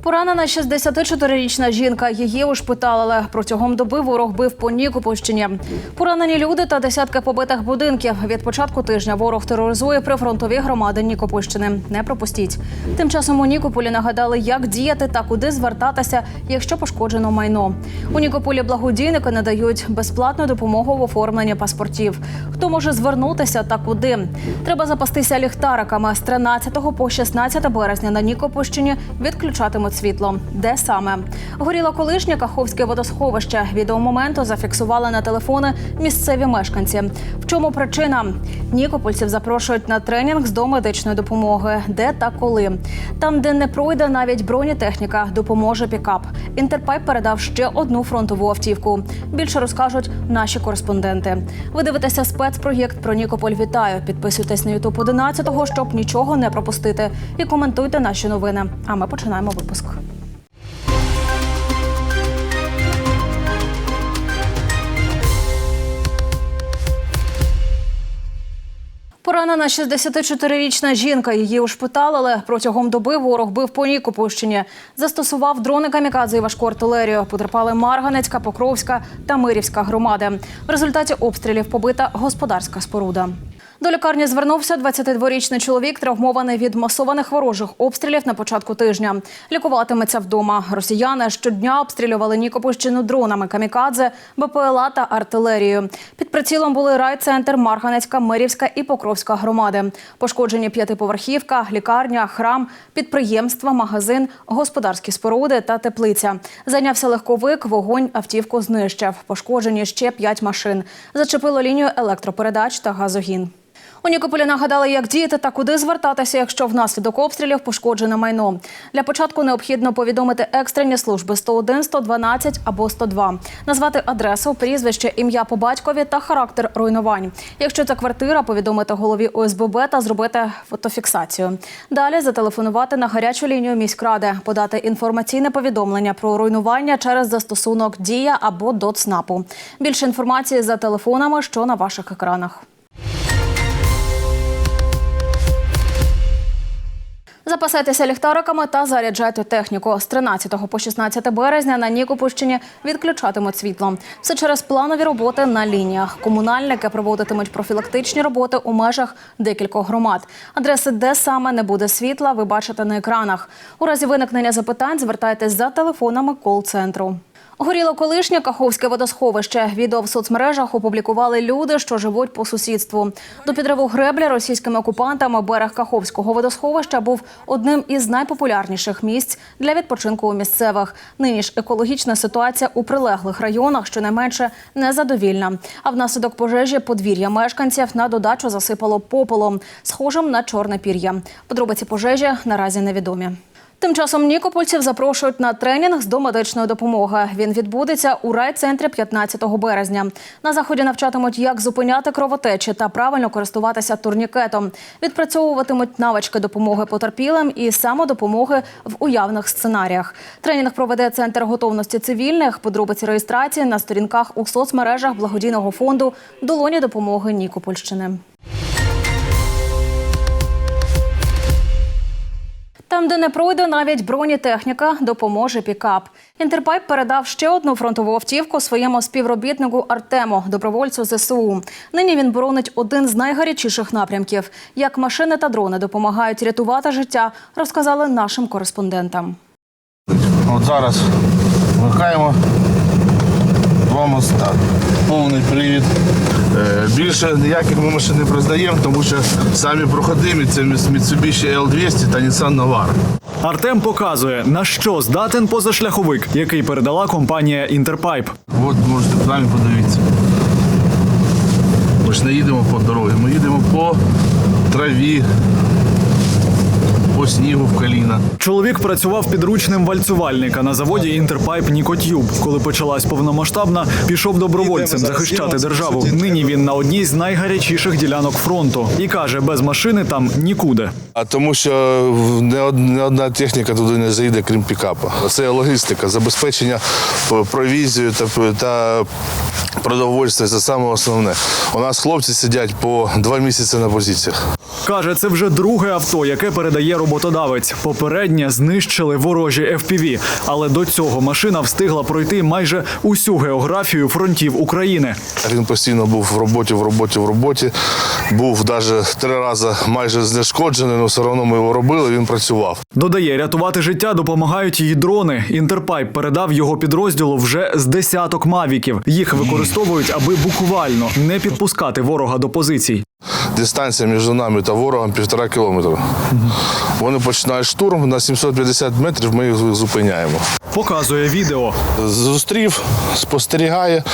Поранена 64-річна жінка. Її ушпиталили. Протягом доби ворог бив по Нікопольщині. Поранені люди та десятки побитих будинків. Від початку тижня ворог тероризує прифронтові громади Нікопольщини. Не пропустіть. Тим часом у Нікополі нагадали, як діяти та куди звертатися, якщо пошкоджено майно. У Нікополі благодійники надають безплатну допомогу в оформленні паспортів. Хто може звернутися та куди? Треба запастися ліхтариками. З 13 по 16 березня на Нікопольщині відключатимуть світло. Де саме? Горіло колишнє Каховське водосховище. Відеомоменту зафіксували на телефони місцеві мешканці. В чому причина? Нікопольців запрошують на тренінг з домедичної допомоги. Де та коли? Там, де не пройде навіть бронетехніка, допоможе пікап. Інтерпайп передав ще одну фронтову автівку. Більше розкажуть наші кореспонденти. Ви дивитеся спецпроєкт про Нікополь. Вітаю! Підписуйтесь на Ютуб 11 щоб нічого не пропустити. І коментуйте наші новини. А ми починаємо випуск. Поранена 64-річна жінка. Її ушпиталили. Протягом доби ворог бив по Нікопольщині. Застосував дрони камікадзе і важку артилерію. Потерпали Марганецька, Покровська та Мирівська громади. В результаті обстрілів побита господарська споруда. До лікарні звернувся 22-річний чоловік, травмований від масованих ворожих обстрілів на початку тижня. Лікуватиметься вдома. Росіяни щодня обстрілювали Нікопольщину дронами камікадзе, БПЛА та артилерією. Під прицілом були райцентр, Марганецька, Мирівська і Покровська громади. Пошкоджені п'ятиповерхівка, лікарня, храм, підприємства, магазин, господарські споруди та теплиця. Зайнявся легковик, вогонь автівку знищив. Пошкоджені ще п'ять машин. Зачепило лінію електропередач та газогін. У Нікополі нагадали, як діяти та куди звертатися, якщо внаслідок обстрілів пошкоджене майно. Для початку необхідно повідомити екстрені служби 101, 112 або 102. Назвати адресу, прізвище, ім'я по батькові та характер руйнувань. Якщо це квартира, повідомити голові ОСББ та зробити фотофіксацію. Далі зателефонувати на гарячу лінію міськради, подати інформаційне повідомлення про руйнування через застосунок Дія або до ЦНАПу. Більше інформації за телефонами, що на ваших екранах. Запасайтеся ліхтариками та заряджайте техніку. З 13 по 16 березня на Нікопольщині відключатимуть світло. Все через планові роботи на лініях. Комунальники проводитимуть профілактичні роботи у межах декількох громад. Адреси, де саме не буде світла, ви бачите на екранах. У разі виникнення запитань звертайтесь за телефонами кол-центру. Горіло колишнє Каховське водосховище. Відео в соцмережах опублікували люди, що живуть по сусідству. До підриву греблі російськими окупантами берег Каховського водосховища був одним із найпопулярніших місць для відпочинку у місцевих. Нині ж екологічна ситуація у прилеглих районах щонайменше незадовільна. А внаслідок пожежі подвір'я мешканців на додачу засипало попелом, схожим на чорне пір'я. Подробиці пожежі наразі невідомі. Тим часом нікопольців запрошують на тренінг з домедичної допомоги. Він відбудеться у райцентрі 15 березня. На заході навчатимуть, як зупиняти кровотечі та правильно користуватися турнікетом. Відпрацьовуватимуть навички допомоги потерпілим і самодопомоги в уявних сценаріях. Тренінг проведе центр готовності цивільних. Подробиці реєстрації на сторінках у соцмережах благодійного фонду Долоні допомоги Нікопольщини. Там, де не пройде навіть бронетехніка, допоможе пікап. Інтерпайп передав ще одну фронтову автівку своєму співробітнику Артему, добровольцю ЗСУ. Нині він боронить один з найгарячіших напрямків. Як машини та дрони допомагають рятувати життя, розказали нашим кореспондентам. От зараз вмикаємо два моста. Повний привід. Е, Більше ніяких ми машин не продаємо, тому що самі проходимі це Mitsubishi L200 та Nissan Navara. Артем показує, на що здатен позашляховик, який передала компанія Інтерпайп. От можете самі подивитися. Ми ж не їдемо по дорозі, ми їдемо по траві, по снігу в коліна. Чоловік працював підручним вальцювальника на заводі Інтерпайп Нікотюб. Коли почалась повномасштабна, пішов добровольцем захищати державу. Нині він на одній з найгарячіших ділянок фронту і каже, без машини там нікуди. А тому що не одна техніка туди не заїде, крім пікапа. Це логістика, забезпечення п- провізією та, та продовольства. Це саме основне. У нас хлопці сидять по два місяці на позиціях. Каже, це вже друге авто, яке передає роботодавець. Попереднє знищили ворожі FPV, але до цього машина встигла пройти майже усю географію фронтів України. Він постійно був в роботі, в роботі, в роботі. Був навіть три рази майже знешкоджений, але все одно ми його робили, він працював. Додає, рятувати життя допомагають її дрони. Інтерпайп передав його підрозділу вже з десяток мавіків. Їх використовують, аби буквально не підпускати ворога до позицій. Дистанція між нами та ворогом півтора кілометра. Вони починають штурм на 750 метрів. Ми їх зупиняємо. Показує відео. Зустрів, спостерігає.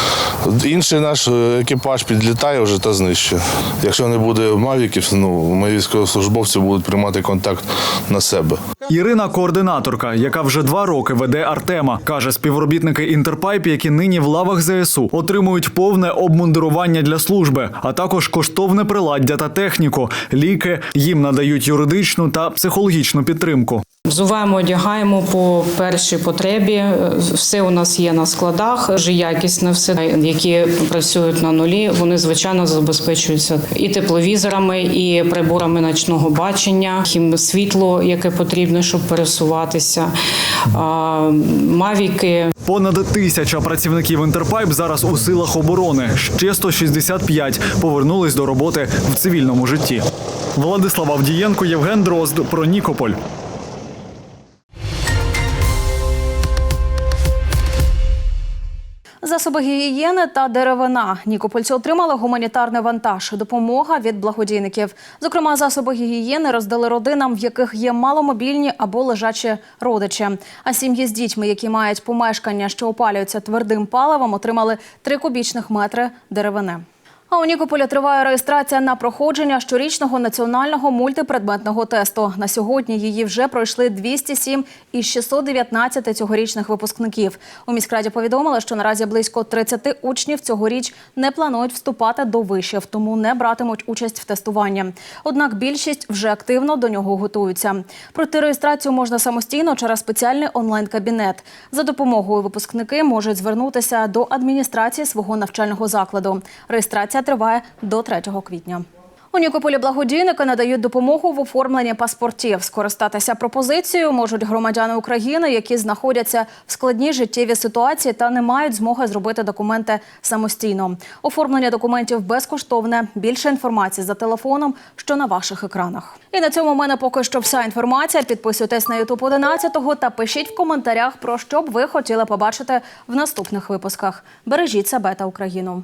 Інший наш е, екіпаж підлітає вже та знищує. Якщо не буде мавіків, ну ми військовослужбовці будуть приймати контакт на себе. Ірина координаторка, яка вже два роки веде Артема, каже, співробітники Інтерпайп, які нині в лавах ЗСУ, отримують повне обмундирування для служби, а також коштовне приладдя та техніку. Ліки їм надають юридичну та психологічну підтримку. Взуваємо, одягаємо по першій потребі. Е, Все у нас є на складах, вже якісне все, які працюють на нулі. Вони звичайно забезпечуються і тепловізорами, і приборами ночного бачення, хім світло, яке потрібно, щоб пересуватися. Мавіки, Понад тисяча працівників Інтерпайп зараз у силах оборони. Ще 165 повернулись до роботи в цивільному житті. Владислав Авдієнко, Євген Дрозд про Нікополь. Засоби гігієни та деревина. Нікопольці отримали гуманітарний вантаж. Допомога від благодійників. Зокрема, засоби гігієни роздали родинам, в яких є маломобільні або лежачі родичі. А сім'ї з дітьми, які мають помешкання, що опалюються твердим паливом, отримали 3 кубічних метри деревини. А у Нікополі триває реєстрація на проходження щорічного національного мультипредметного тесту. На сьогодні її вже пройшли 207 із 619 цьогорічних випускників. У міськраді повідомили, що наразі близько 30 учнів цьогоріч не планують вступати до вишів, тому не братимуть участь в тестуванні. Однак більшість вже активно до нього готуються. Пройти реєстрацію можна самостійно через спеціальний онлайн-кабінет. За допомогою випускники можуть звернутися до адміністрації свого навчального закладу. Реєстрація триває до 3 квітня. У Нікополі благодійники надають допомогу в оформленні паспортів. Скористатися пропозицією можуть громадяни України, які знаходяться в складній життєвій ситуації та не мають змоги зробити документи самостійно. Оформлення документів безкоштовне. Більше інформації за телефоном, що на ваших екранах. І на цьому в мене поки що вся інформація. Підписуйтесь на Ютуб 11 та пишіть в коментарях про що б ви хотіли побачити в наступних випусках. Бережіть себе та Україну.